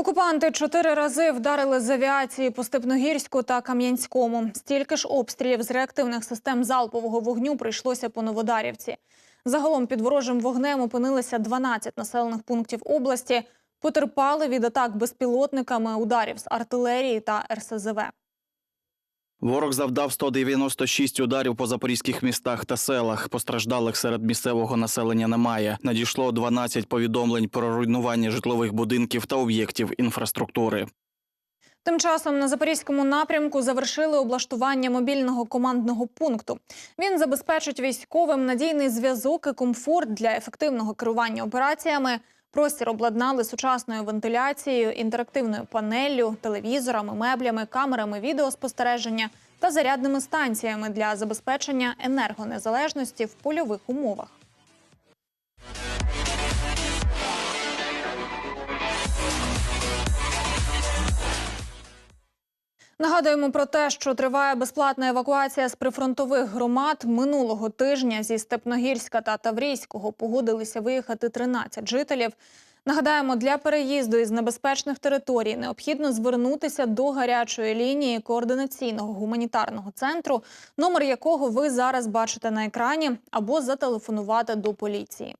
Окупанти чотири рази вдарили з авіації по Степногірську та Кам'янському. Стільки ж обстрілів з реактивних систем залпового вогню прийшлося по Новодарівці. Загалом під ворожим вогнем опинилися 12 населених пунктів області. Потерпали від атак безпілотниками, ударів з артилерії та РСЗВ. Ворог завдав 196 ударів по запорізьких містах та селах. Постраждалих серед місцевого населення немає. Надійшло 12 повідомлень про руйнування житлових будинків та об'єктів інфраструктури. Тим часом на запорізькому напрямку завершили облаштування мобільного командного пункту. Він забезпечить військовим надійний зв'язок і комфорт для ефективного керування операціями. Простір обладнали сучасною вентиляцією, інтерактивною панеллю, телевізорами, меблями, камерами відеоспостереження та зарядними станціями для забезпечення енергонезалежності в польових умовах. Нагадуємо про те, що триває безплатна евакуація з прифронтових громад. Минулого тижня зі Степногірська та Таврійського погодилися виїхати 13 жителів. Нагадаємо, для переїзду із небезпечних територій необхідно звернутися до гарячої лінії координаційного гуманітарного центру, номер якого ви зараз бачите на екрані, або зателефонувати до поліції.